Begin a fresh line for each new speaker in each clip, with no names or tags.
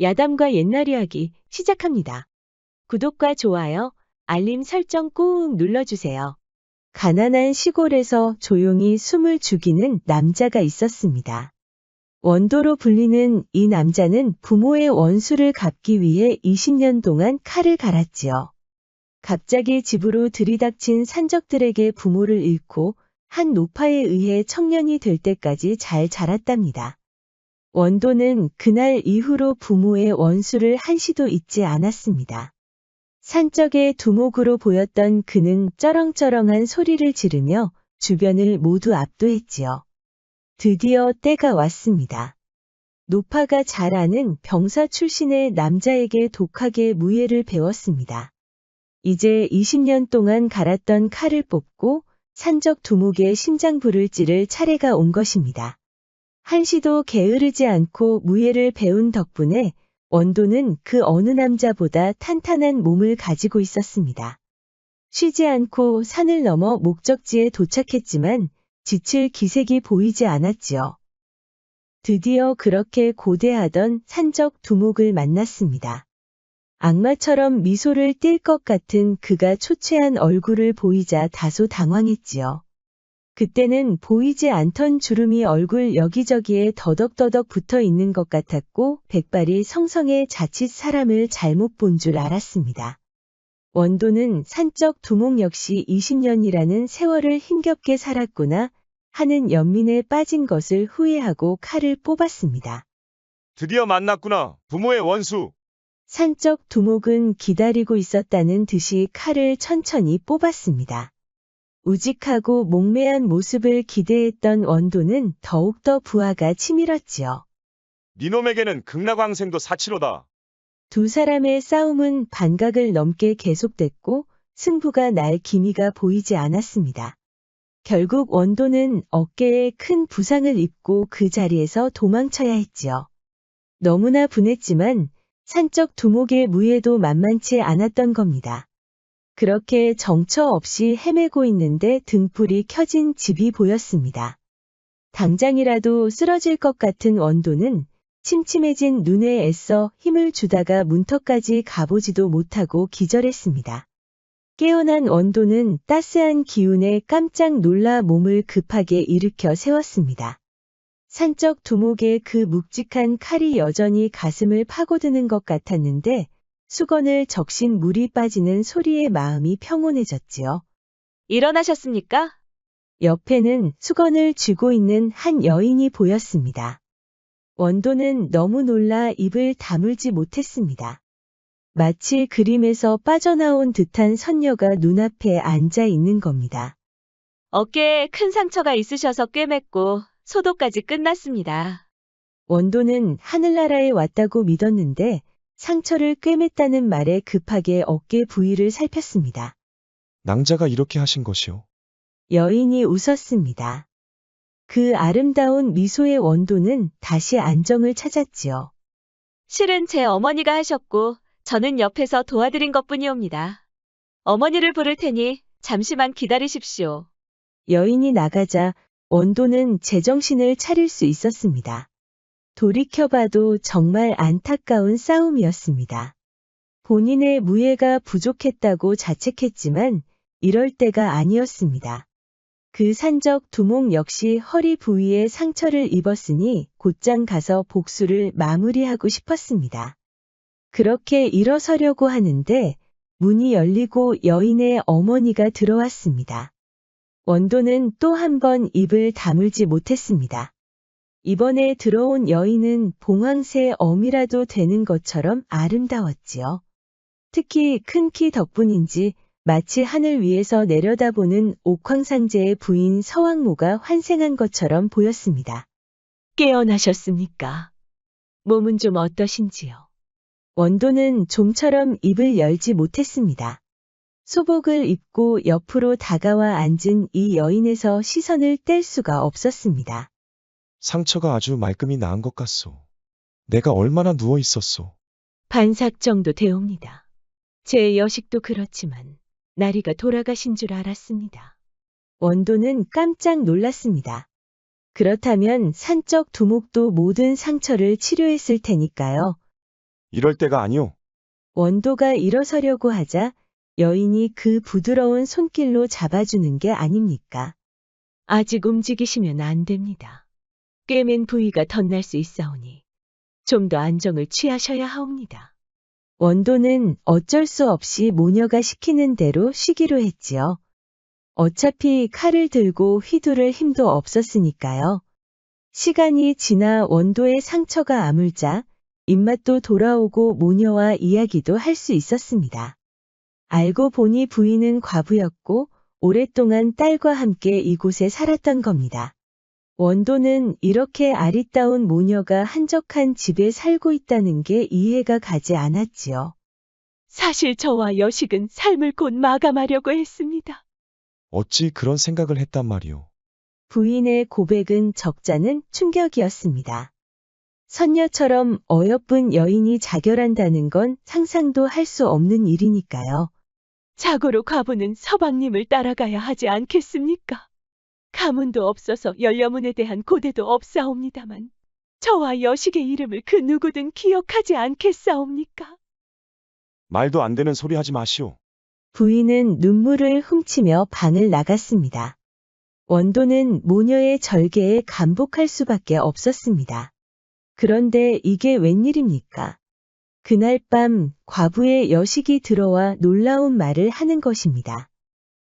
야담과 옛날 이야기 시작합니다. 구독과 좋아요, 알림 설정 꾹 눌러주세요. 가난한 시골에서 조용히 숨을 죽이는 남자가 있었습니다. 원도로 불리는 이 남자는 부모의 원수를 갚기 위해 20년 동안 칼을 갈았지요. 갑자기 집으로 들이닥친 산적들에게 부모를 잃고 한 노파에 의해 청년이 될 때까지 잘 자랐답니다. 원도는 그날 이후로 부모의 원수를 한시도 잊지 않았습니다. 산적의 두목으로 보였던 그는 쩌렁쩌렁한 소리를 지르며 주변을 모두 압도했지요. 드디어 때가 왔습니다. 노파가 잘 아는 병사 출신의 남자에게 독하게 무예를 배웠습니다. 이제 20년 동안 갈았던 칼을 뽑고 산적 두목의 심장부를 찌를 차례가 온 것입니다. 한시도 게으르지 않고 무예를 배운 덕분에 원도는 그 어느 남자보다 탄탄한 몸을 가지고 있었습니다. 쉬지 않고 산을 넘어 목적지에 도착했지만 지칠 기색이 보이지 않았지요. 드디어 그렇게 고대하던 산적 두목을 만났습니다. 악마처럼 미소를 띌것 같은 그가 초췌한 얼굴을 보이자 다소 당황했지요. 그때는 보이지 않던 주름이 얼굴 여기저기에 더덕더덕 붙어 있는 것 같았고 백발이 성성에 자칫 사람을 잘못 본 줄 알았습니다. 원도는 산적 두목 역시 20년이라는 세월을 힘겹게 살았구나 하는 연민에 빠진 것을 후회하고 칼을 뽑았습니다.
드디어 만났구나. 부모의 원수.
산적 두목은 기다리고 있었다는 듯이 칼을 천천히 뽑았습니다. 우직하고 몽매한 모습을 기대했던 원도는 더욱더 부하가 치밀었지요.
니놈에게는 극락왕생도 사치로다.
두 사람의 싸움은 반각을 넘게 계속됐고 승부가 날 기미가 보이지 않았습니다. 결국 원도는 어깨에 큰 부상을 입고 그 자리에서 도망쳐야 했지요. 너무나 분했지만 산적 두목의 무예도 만만치 않았던 겁니다. 그렇게 정처 없이 헤매고 있는데 등불이 켜진 집이 보였습니다. 당장이라도 쓰러질 것 같은 원도는 침침해진 눈에 애써 힘을 주다가 문턱까지 가보지도 못하고 기절했습니다. 깨어난 원도는 따스한 기운에 깜짝 놀라 몸을 급하게 일으켜 세웠습니다. 산적 두목의 그 묵직한 칼이 여전히 가슴을 파고드는 것 같았는데 수건을 적신 물이 빠지는 소리에 마음이 평온해졌지요. 일어나셨습니까? 옆에는 수건을 쥐고 있는 한 여인이 보였습니다. 원도는 너무 놀라 입을 다물지 못했습니다. 마치 그림에서 빠져나온 듯한 선녀가 눈앞에 앉아 있는 겁니다. 어깨에 큰 상처가 있으셔서 꿰맸고 소독까지 끝났습니다. 원도는 하늘나라에 왔다고 믿었는데 상처를 꿰맸다는 말에 급하게 어깨 부위를 살폈습니다.
낭자가 이렇게 하신 것이오.
여인이 웃었습니다. 그 아름다운 미소의 원도는 다시 안정을 찾았지요. 실은 제 어머니가 하셨고 저는 옆에서 도와드린 것 뿐이옵니다. 어머니를 부를 테니 잠시만 기다리십시오. 여인이 나가자 원도는 제정신을 차릴 수 있었습니다. 돌이켜봐도 정말 안타까운 싸움이었습니다. 본인의 무예가 부족했다고 자책했지만 이럴 때가 아니었습니다. 그 산적 두목 역시 허리 부위에 상처를 입었으니 곧장 가서 복수를 마무리하고 싶었습니다. 그렇게 일어서려고 하는데 문이 열리고 여인의 어머니가 들어왔습니다. 원도는 또 한 번 입을 다물지 못했습니다. 이번에 들어온 여인은 봉황새 어미라도 되는 것처럼 아름다웠지요. 특히 큰 키 덕분인지 마치 하늘 위에서 내려다보는 옥황상제의 부인 서왕모가 환생한 것처럼 보였습니다. 깨어나셨습니까? 몸은 좀 어떠신지요? 원도는 좀처럼 입을 열지 못했습니다. 소복을 입고 옆으로 다가와 앉은 이 여인에서 시선을 뗄 수가 없었습니다.
상처가 아주 말끔히 나은 것 같소. 내가 얼마나 누워 있었소.
반삭 정도 되옵니다. 제 여식도 그렇지만 나리가 돌아가신 줄 알았습니다. 원도는 깜짝 놀랐습니다. 그렇다면 산적 두목도 모든 상처를 치료했을 테니까요.
이럴 때가 아니오.
원도가 일어서려고 하자 여인이 그 부드러운 손길로 잡아주는 게 아닙니까? 아직 움직이시면 안 됩니다. 꿰맨 부위가 덧날 수 있사오니 좀 더 안정을 취하셔야 하옵니다. 원도는 어쩔 수 없이 모녀가 시키는 대로 쉬기로 했지요. 어차피 칼을 들고 휘두를 힘도 없었으니까요. 시간이 지나 원도의 상처가 아물자 입맛도 돌아오고 모녀와 이야기도 할 수 있었습니다. 알고 보니 부인은 과부였고 오랫동안 딸과 함께 이곳에 살았던 겁니다. 원도는 이렇게 아리따운 모녀가 한적한 집에 살고 있다는 게 이해가 가지 않았지요. 사실 저와 여식은 삶을 곧 마감하려고 했습니다.
어찌 그런 생각을 했단 말이오.
부인의 고백은 적잖은 충격이었습니다. 선녀처럼 어여쁜 여인이 자결한다는 건 상상도 할 수 없는 일이니까요. 자고로 과부는 서방님을 따라가야 하지 않겠습니까? 가문도 없어서 연려문에 대한 고대도 없사옵니다만 저와 여식의 이름을 그 누구든 기억하지 않겠사옵니까?
말도 안 되는 소리 하지 마시오.
부인은 눈물을 훔치며 방을 나갔습니다. 원도는 모녀의 절개에 감복할 수밖에 없었습니다. 그런데 이게 웬일입니까? 그날 밤 과부의 여식이 들어와 놀라운 말을 하는 것입니다.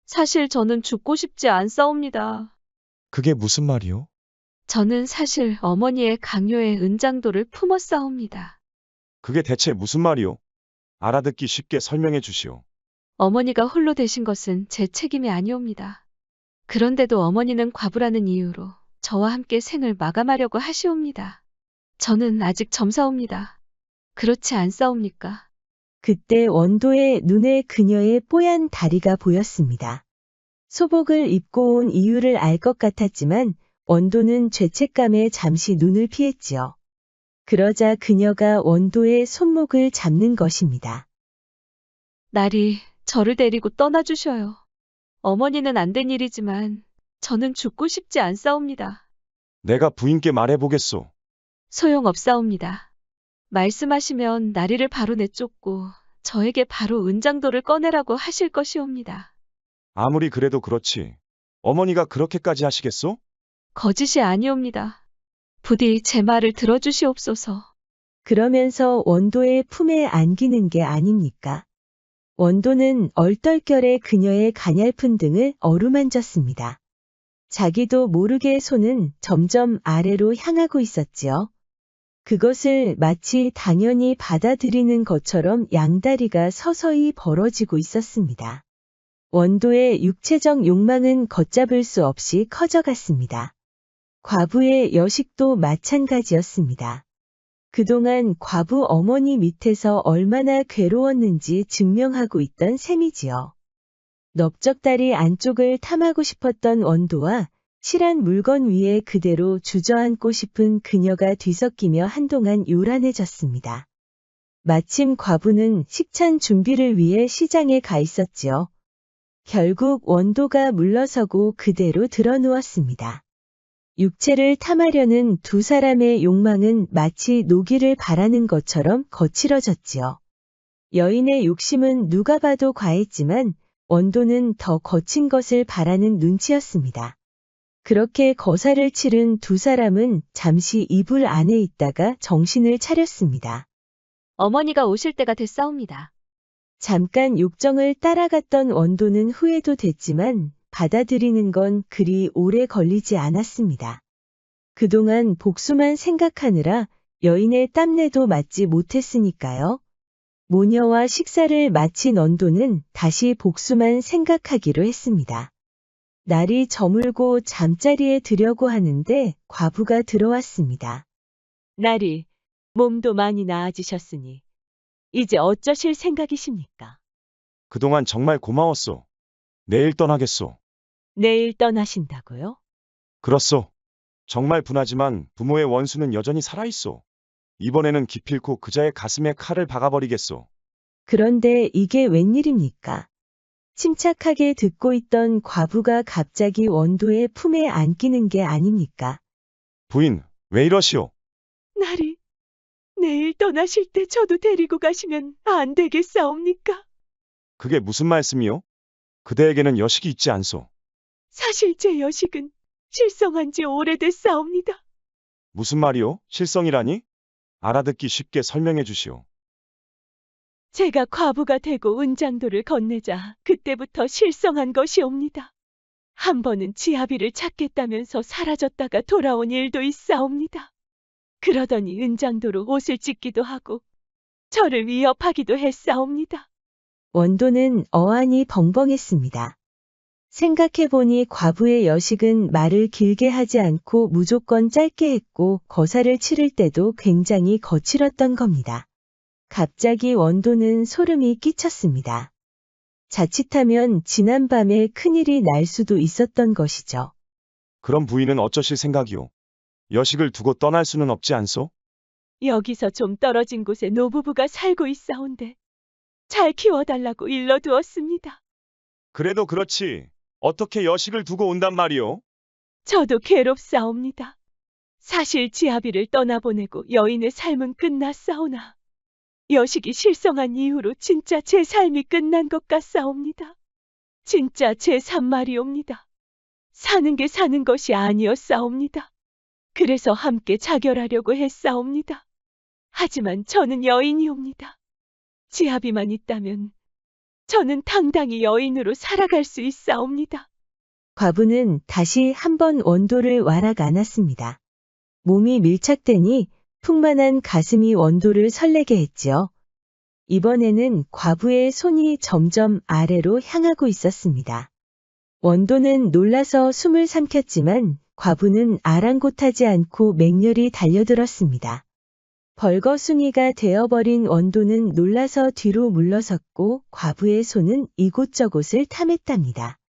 사실 저는 죽고 싶지 않사옵니다.
그게 무슨 말이오?
저는 사실 어머니의 강요에 은장도를 품었사옵니다.
그게 대체 무슨 말이오? 알아듣기 쉽게 설명해 주시오.
어머니가 홀로 되신 것은 제 책임이 아니옵니다. 그런데도 어머니는 과부라는 이유로 저와 함께 생을 마감하려고 하시옵니다. 저는 아직 점사옵니다. 그렇지 않사옵니까?
그때 원도의 눈에 그녀의 뽀얀 다리가 보였습니다. 소복을 입고 온 이유를 알 것 같았지만 원도는 죄책감에 잠시 눈을 피했지요. 그러자 그녀가 원도의 손목을 잡는 것입니다.
날이 저를 데리고 떠나주셔요. 어머니는 안 된 일이지만 저는 죽고 싶지 않사옵니다.
내가 부인께 말해보겠소.
소용없사옵니다. 말씀하시면 나리를 바로 내쫓고 저에게 바로 은장도를 꺼내라고 하실 것이옵니다.
아무리 그래도 그렇지. 어머니가 그렇게까지 하시겠소?
거짓이 아니옵니다. 부디 제 말을 들어주시옵소서.
그러면서 원도의 품에 안기는 게 아닙니까? 원도는 얼떨결에 그녀의 가냘픈 등을 어루만졌습니다. 자기도 모르게 손은 점점 아래로 향하고 있었지요. 그것을 마치 당연히 받아들이는 것처럼 양다리가 서서히 벌어지고 있었습니다. 원도의 육체적 욕망은 걷잡을 수 없이 커져갔습니다. 과부의 여식도 마찬가지였습니다. 그동안 과부 어머니 밑에서 얼마나 괴로웠는지 증명하고 있던 셈이지요. 넓적다리 안쪽을 탐하고 싶었던 원도와 실한 물건 위에 그대로 주저앉고 싶은 그녀가 뒤섞이며 한동안 요란해졌습니다. 마침 과부는 식찬 준비를 위해 시장에 가 있었지요. 결국 원도가 물러서고 그대로 드러누웠습니다. 육체를 탐하려는 두 사람의 욕망은 마치 노기를 바라는 것처럼 거칠어졌지요. 여인의 욕심은 누가 봐도 과했지만 원도는 더 거친 것을 바라는 눈치였습니다. 그렇게 거사를 치른 두 사람은 잠시 이불 안에 있다가 정신을 차렸습니다.
어머니가 오실 때가 됐사옵니다.
잠깐 욕정을 따라갔던 원도는 후회도 됐지만 받아들이는 건 그리 오래 걸리지 않았습니다. 그동안 복수만 생각하느라 여인의 땀내도 맞지 못했으니까요. 모녀와 식사를 마친 원도는 다시 복수만 생각하기로 했습니다. 날이 저물고 잠자리에 들려고 하는데 과부가 들어왔습니다. 날이 몸도 많이 나아지셨으니 이제 어쩌실 생각이십니까?
그동안 정말 고마웠소. 내일 떠나겠소.
내일 떠나신다고요?
그렇소. 정말 분하지만 부모의 원수는 여전히 살아있소. 이번에는 기필코 그자의 가슴에 칼을 박아버리겠소.
그런데 이게 웬일입니까? 침착하게 듣고 있던 과부가 갑자기 원도의 품에 안기는 게 아닙니까?
부인, 왜 이러시오?
나리, 내일 떠나실 때 저도 데리고 가시면 안 되겠사옵니까?
그게 무슨 말씀이요? 그대에게는 여식이 있지 않소.
사실 제 여식은 실성한 지 오래됐사옵니다.
무슨 말이요? 실성이라니? 알아듣기 쉽게 설명해 주시오.
제가 과부가 되고 은장도를 건네자 그때부터 실성한 것이옵니다. 한 번은 지아비를 찾겠다면서 사라졌다가 돌아온 일도 있사옵니다. 그러더니 은장도로 옷을 찢기도 하고 저를 위협하기도 했사옵니다. 원도는 어안이 벙벙했습니다. 생각해보니 과부의 여식은 말을 길게 하지 않고 무조건 짧게 했고 거사를 치를 때도 굉장히 거칠었던 겁니다. 갑자기 원도는 소름이 끼쳤습니다. 자칫하면 지난밤에 큰일이 날 수도 있었던 것이죠.
그럼 부인은 어쩌실 생각이오? 여식을 두고 떠날 수는 없지 않소?
여기서 좀 떨어진 곳에 노부부가 살고 있사온데 잘 키워달라고 일러두었습니다.
그래도 그렇지. 어떻게 여식을 두고 온단 말이오?
저도 괴롭사옵니다. 사실 지아비를 떠나보내고 여인의 삶은 끝났사오나 여식이 실성한 이후로 진짜 제 삶이 끝난 것 같사옵니다. 진짜 제 삶말이옵니다. 사는 게 사는 것이 아니었사옵니다. 그래서 함께 자결하려고 했사옵니다. 하지만 저는 여인이옵니다. 지아비만 있다면 저는 당당히 여인으로 살아갈 수 있사옵니다. 과부는 다시 한번 원도를 와락 안았습니다. 몸이 밀착되니 풍만한 가슴이 원도를 설레게 했지요. 이번에는 과부의 손이 점점 아래로 향하고 있었습니다. 원도는 놀라서 숨을 삼켰지만 과부는 아랑곳하지 않고 맹렬히 달려들었습니다. 벌거숭이가 되어버린 원도는 놀라서 뒤로 물러섰고 과부의 손은 이곳저곳을 탐했답니다.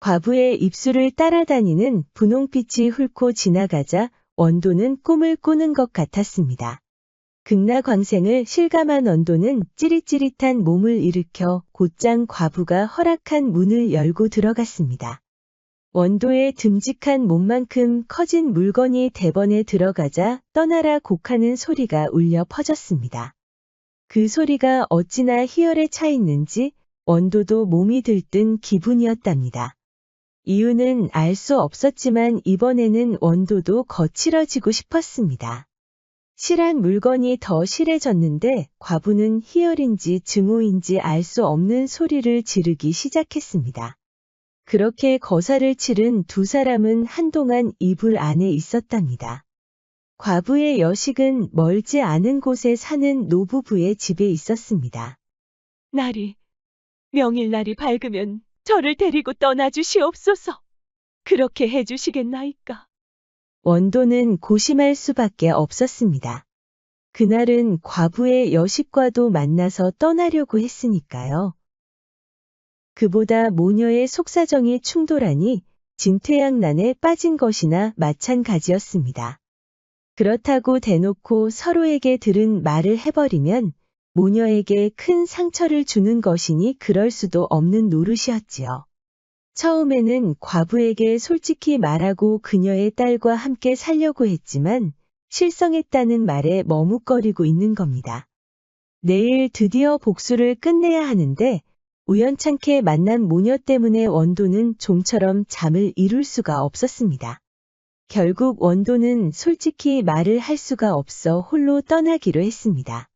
과부의 입술을 따라다니는 분홍빛이 훑고 지나가자 원도는 꿈을 꾸는 것 같았습니다. 극락광생을 실감한 원도는 찌릿찌릿한 몸을 일으켜 곧장 과부가 허락한 문을 열고 들어갔습니다. 원도의 듬직한 몸만큼 커진 물건이 대번에 들어가자 떠나라 곡하는 소리가 울려 퍼졌습니다. 그 소리가 어찌나 희열에 차 있는지 원도도 몸이 들뜬 기분이었답니다. 이유는 알 수 없었지만 이번에는 원도도 거칠어지고 싶었습니다. 실한 물건이 더 실해졌는데 과부는 희열인지 증오인지 알 수 없는 소리를 지르기 시작했습니다. 그렇게 거사를 치른 두 사람은 한동안 이불 안에 있었답니다. 과부의 여식은 멀지 않은 곳에 사는 노부부의 집에 있었습니다. 날이, 명일날이 밝으면 저를 데리고 떠나주시옵소서. 그렇게 해주시겠나이까? 원도는 고심할 수밖에 없었습니다. 그날은 과부의 여식과도 만나서 떠나려고 했으니까요. 그보다 모녀의 속사정이 충돌하니 진퇴양난에 빠진 것이나 마찬가지였습니다. 그렇다고 대놓고 서로에게 들은 말을 해버리면 모녀에게 큰 상처를 주는 것이니 그럴 수도 없는 노릇이었지요. 처음에는 과부에게 솔직히 말하고 그녀의 딸과 함께 살려고 했지만 실성했다는 말에 머뭇거리고 있는 겁니다. 내일 드디어 복수를 끝내야 하는데 우연찮게 만난 모녀 때문에 원도는 좀처럼 잠을 이룰 수가 없었습니다. 결국 원도는 솔직히 말을 할 수가 없어 홀로 떠나기로 했습니다.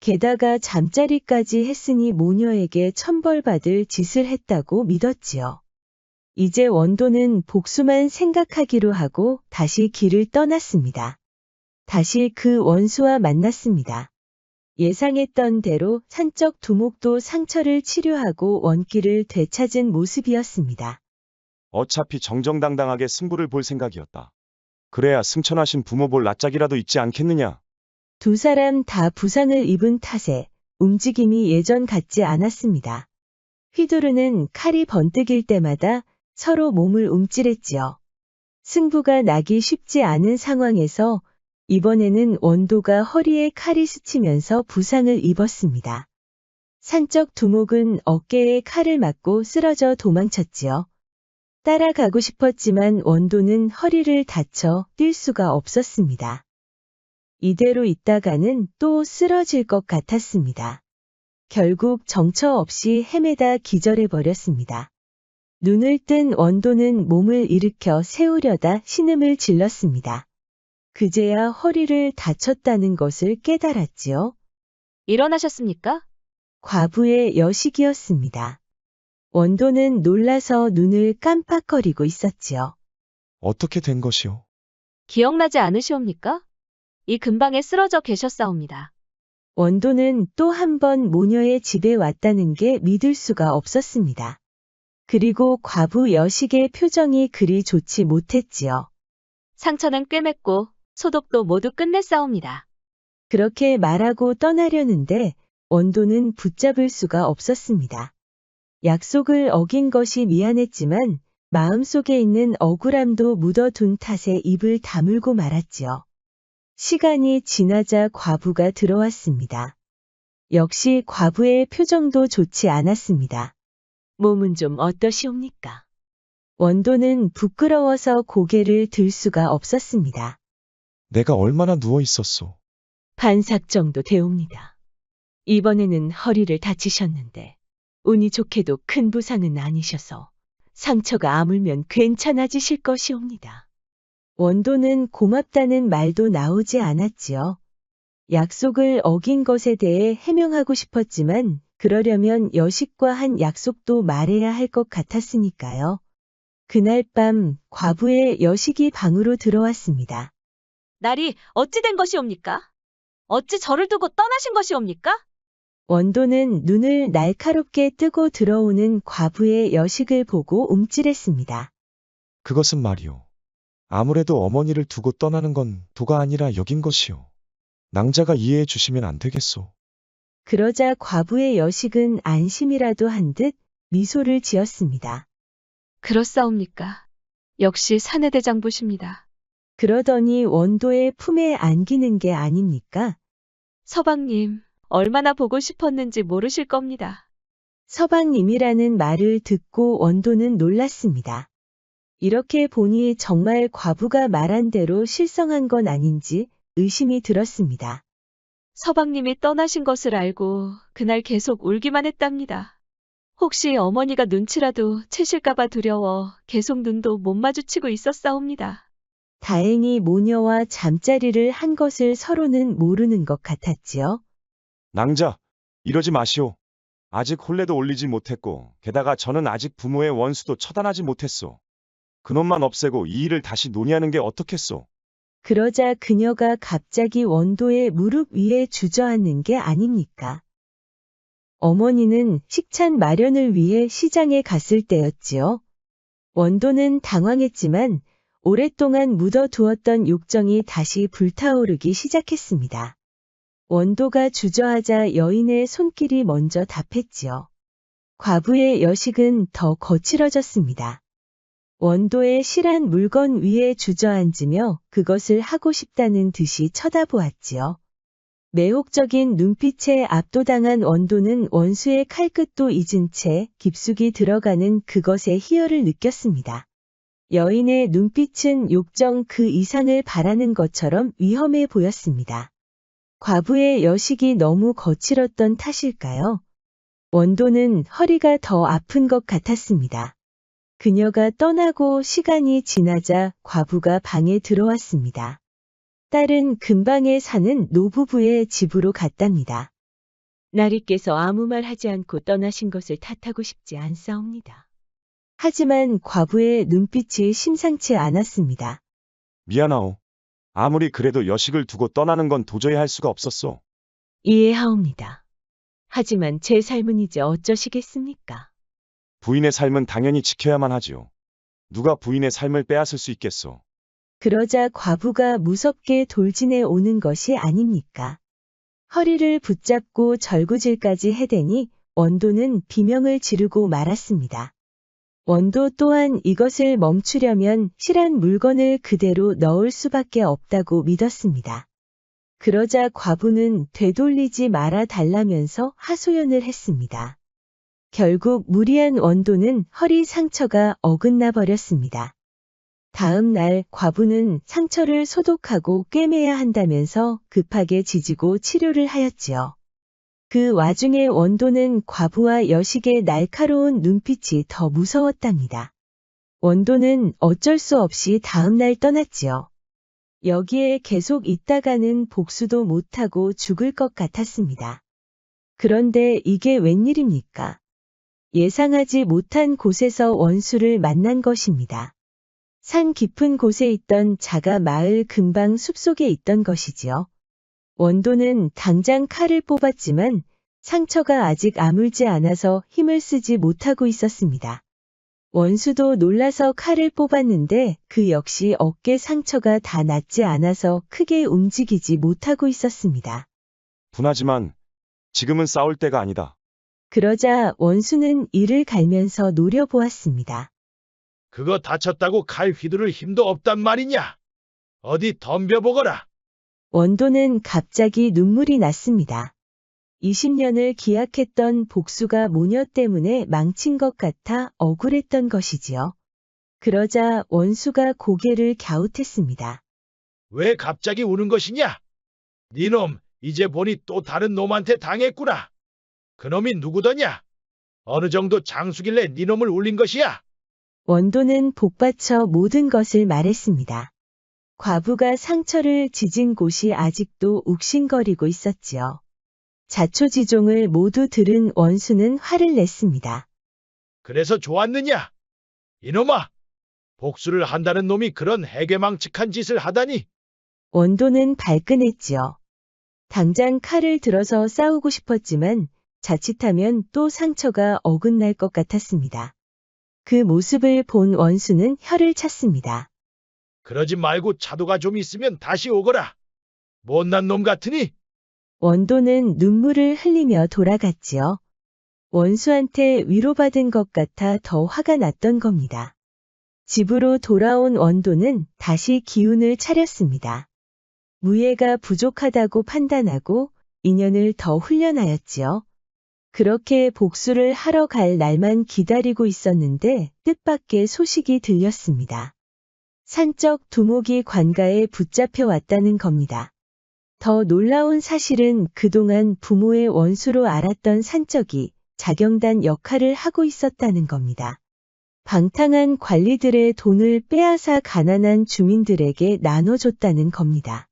게다가 잠자리까지 했으니 모녀에게 천벌받을 짓을 했다고 믿었지요. 이제 원도는 복수만 생각하기로 하고 다시 길을 떠났습니다. 다시 그 원수와 만났습니다. 예상했던 대로 산적 두목도 상처를 치료하고 원길을 되찾은 모습이었습니다.
어차피 정정당당하게 승부를 볼 생각이었다. 그래야 승천하신 부모 볼 낯짝이라도 있지 않겠느냐?
두 사람 다 부상을 입은 탓에 움직임이 예전 같지 않았습니다. 휘두르는 칼이 번뜩일 때마다 서로 몸을 움찔했지요. 승부가 나기 쉽지 않은 상황에서 이번에는 원도가 허리에 칼이 스치면서 부상을 입었습니다. 산적 두목은 어깨에 칼을 맞고 쓰러져 도망쳤지요. 따라가고 싶었지만 원도는 허리를 다쳐 뛸 수가 없었습니다. 이대로 있다가는 또 쓰러질 것 같았습니다. 결국 정처 없이 헤매다 기절해버렸습니다. 눈을 뜬 원도는 몸을 일으켜 세우려다 신음을 질렀습니다. 그제야 허리를 다쳤다는 것을 깨달았지요.
일어나셨습니까?
과부의 여식이었습니다. 원도는 놀라서 눈을 깜빡거리고 있었지요.
어떻게 된 것이오?
기억나지 않으시옵니까? 이 근방에 쓰러져 계셨사옵니다.
원도는 또 한 번 모녀의 집에 왔다는 게 믿을 수가 없었습니다. 그리고 과부 여식의 표정이 그리 좋지 못했지요.
상처는 꿰맸고 소독도 모두 끝냈사옵니다.
그렇게 말하고 떠나려는데 원도는 붙잡을 수가 없었습니다. 약속을 어긴 것이 미안했지만 마음속에 있는 억울함도 묻어둔 탓에 입을 다물고 말았지요. 시간이 지나자 과부가 들어왔습니다. 역시 과부의 표정도 좋지 않았습니다. 몸은 좀 어떠시옵니까? 원도는 부끄러워서 고개를 들 수가 없었습니다.
내가 얼마나 누워 있었소?
반삭 정도 되옵니다. 이번에는 허리를 다치셨는데 운이 좋게도 큰 부상은 아니셔서 상처가 아물면 괜찮아지실 것이옵니다. 원도는 고맙다는 말도 나오지 않았지요. 약속을 어긴 것에 대해 해명하고 싶었지만 그러려면 여식과 한 약속도 말해야 할 것 같았으니까요. 그날 밤 과부의 여식이 방으로 들어왔습니다.
날이 어찌 된 것이옵니까? 어찌 저를 두고 떠나신 것이옵니까?
원도는 눈을 날카롭게 뜨고 들어오는 과부의 여식을 보고 움찔했습니다.
그것은 말이오. 아무래도 어머니를 두고 떠나는 건 도가 아니라 여긴 것이오. 낭자가 이해해 주시면 안 되겠소.
그러자 과부의 여식은 안심이라도 한 듯 미소를 지었습니다.
그렇사옵니까? 역시 사내대장부십니다.
그러더니 원도의 품에 안기는 게 아닙니까?
서방님, 얼마나 보고 싶었는지 모르실 겁니다.
서방님이라는 말을 듣고 원도는 놀랐습니다. 이렇게 보니 정말 과부가 말한 대로 실성한 건 아닌지 의심이 들었습니다.
서방님이 떠나신 것을 알고 그날 계속 울기만 했답니다. 혹시 어머니가 눈치라도 채실까봐 두려워 계속 눈도 못 마주치고 있었사옵니다.
다행히 모녀와 잠자리를 한 것을 서로는 모르는 것 같았지요.
낭자, 이러지 마시오. 아직 혼례도 올리지 못했고, 게다가 저는 아직 부모의 원수도 처단하지 못했소. 그놈만 없애고 이 일을 다시 논의하는 게 어떻겠소?
그러자 그녀가 갑자기 원도의 무릎 위에 주저앉는 게 아닙니까? 어머니는 식찬 마련을 위해 시장에 갔을 때였지요. 원도는 당황했지만 오랫동안 묻어두었던 욕정이 다시 불타오르기 시작했습니다. 원도가 주저하자 여인의 손길이 먼저 답했지요. 과부의 여식은 더 거칠어졌습니다. 원도의 실한 물건 위에 주저앉으며 그것을 하고 싶다는 듯이 쳐다보았지요. 매혹적인 눈빛에 압도당한 원도는 원수의 칼끝도 잊은 채 깊숙이 들어가는 그것의 희열을 느꼈습니다. 여인의 눈빛은 욕정 그 이상을 바라는 것처럼 위험해 보였습니다. 과부의 여식이 너무 거칠었던 탓일까요? 원도는 허리가 더 아픈 것 같았습니다. 그녀가 떠나고 시간이 지나자 과부가 방에 들어왔습니다. 딸은 근방에 사는 노부부의 집으로 갔답니다. 나리께서 아무 말 하지 않고 떠나신 것을 탓하고 싶지 않사옵니다. 하지만 과부의 눈빛이 심상치 않았습니다.
미안하오. 아무리 그래도 여식을 두고 떠나는 건 도저히 할 수가 없었소.
이해하옵니다. 하지만 제 삶은 이제 어쩌시겠습니까?
부인의 삶은 당연히 지켜야만 하지요. 누가 부인의 삶을 빼앗을 수 있겠소?
그러자 과부가 무섭게 돌진해 오는 것이 아닙니까? 허리를 붙잡고 절구질까지 해대니 원도는 비명을 지르고 말았습니다. 원도 또한 이것을 멈추려면 실한 물건을 그대로 넣을 수밖에 없다고 믿었습니다. 그러자 과부는 되돌리지 말아 달라면서 하소연을 했습니다. 결국 무리한 원도는 허리 상처가 어긋나 버렸습니다. 다음 날 과부는 상처를 소독하고 꿰매야 한다면서 급하게 지지고 치료를 하였지요. 그 와중에 원도는 과부와 여식의 날카로운 눈빛이 더 무서웠답니다. 원도는 어쩔 수 없이 다음 날 떠났지요. 여기에 계속 있다가는 복수도 못하고 죽을 것 같았습니다. 그런데 이게 웬일입니까? 예상하지 못한 곳에서 원수를 만난 것입니다. 산 깊은 곳에 있던 자가 마을 근방 숲속에 있던 것이지요. 원도는 당장 칼을 뽑았지만 상처가 아직 아물지 않아서 힘을 쓰지 못하고 있었습니다. 원수도 놀라서 칼을 뽑았는데 그 역시 어깨 상처가 다 낫지 않아서 크게 움직이지 못하고 있었습니다.
분하지만 지금은 싸울 때가 아니다.
그러자 원수는 이를 갈면서 노려보았습니다.
그거 다쳤다고 칼 휘두를 힘도 없단 말이냐? 어디 덤벼보거라.
원도는 갑자기 눈물이 났습니다. 20년을 기약했던 복수가 모녀 때문에 망친 것 같아 억울했던 것이지요. 그러자 원수가 고개를 갸웃했습니다.
왜 갑자기 우는 것이냐? 니놈, 이제 보니 또 다른 놈한테 당했구나. 그놈이 누구더냐? 어느 정도 장수길래 니놈을 울린 것이야?
원도는 복받쳐 모든 것을 말했습니다. 과부가 상처를 지진 곳이 아직도 욱신거리고 있었지요. 자초지종을 모두 들은 원수는 화를 냈습니다.
그래서 좋았느냐? 이놈아! 복수를 한다는 놈이 그런 해괴망측한 짓을 하다니!
원도는 발끈했지요. 당장 칼을 들어서 싸우고 싶었지만 자칫하면 또 상처가 어긋날 것 같았습니다. 그 모습을 본 원수는 혀를 찼습니다.
그러지 말고 차도가 좀 있으면 다시 오거라. 못난 놈 같으니
원도는 눈물을 흘리며 돌아갔지요. 원수한테 위로받은 것 같아 더 화가 났던 겁니다. 집으로 돌아온 원도는 다시 기운을 차렸습니다. 무예가 부족하다고 판단하고 인연을 더 훈련하였지요. 그렇게 복수를 하러 갈 날만 기다리고 있었는데 뜻밖의 소식이 들렸습니다. 산적 두목이 관가에 붙잡혀 왔다는 겁니다. 더 놀라운 사실은 그동안 부모의 원수로 알았던 산적이 자경단 역할을 하고 있었다는 겁니다. 방탕한 관리들의 돈을 빼앗아 가난한 주민들에게 나눠줬다는 겁니다.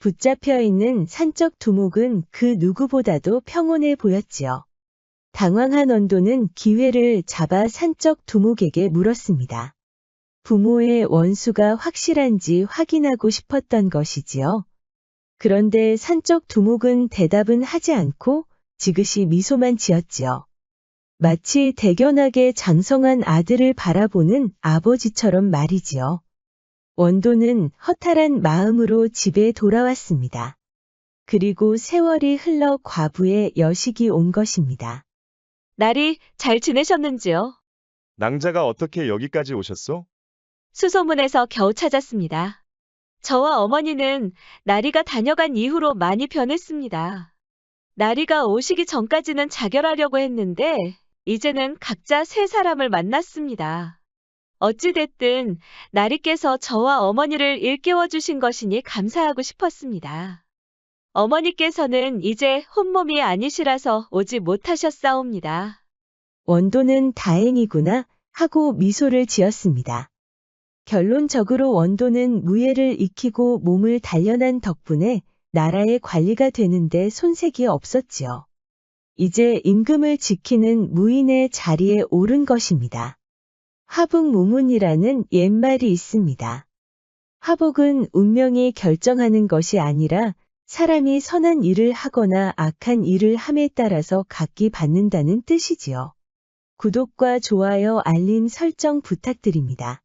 붙잡혀 있는 산적 두목은 그 누구보다도 평온해 보였지요. 당황한 원도는 기회를 잡아 산적 두목에게 물었습니다. 부모의 원수가 확실한지 확인하고 싶었던 것이지요. 그런데 산적 두목은 대답은 하지 않고 지그시 미소만 지었지요. 마치 대견하게 장성한 아들을 바라보는 아버지처럼 말이지요. 원도는 허탈한 마음으로 집에 돌아왔습니다. 그리고 세월이 흘러 과부의 여식이 온 것입니다.
날이 잘 지내셨는지요?
낭자가 어떻게 여기까지 오셨소?
수소문에서 겨우 찾았습니다. 저와 어머니는 나리가 다녀간 이후로 많이 변했습니다. 나리가 오시기 전까지는 자결하려고 했는데, 이제는 각자 새 사람을 만났습니다. 어찌됐든, 나리께서 저와 어머니를 일깨워 주신 것이니 감사하고 싶었습니다. 어머니께서는 이제 혼몸이 아니시라서 오지 못하셨사옵니다.
원도는 다행이구나 하고 미소를 지었습니다. 결론적으로 원도는 무예를 익히고 몸을 단련한 덕분에 나라의 관리가 되는데 손색이 없었지요. 이제 임금을 지키는 무인의 자리에 오른 것입니다. 화북무문이라는 옛말이 있습니다. 화복은 운명이 결정하는 것이 아니라 사람이 선한 일을 하거나 악한 일을 함에 따라서 각기 받는다는 뜻이지요. 구독과 좋아요, 알림 설정 부탁드립니다.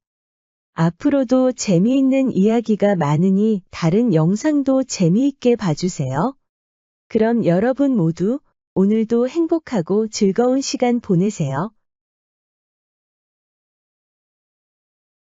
앞으로도 재미있는 이야기가 많으니 다른 영상도 재미있게 봐주세요. 그럼 여러분 모두 오늘도 행복하고 즐거운 시간 보내세요.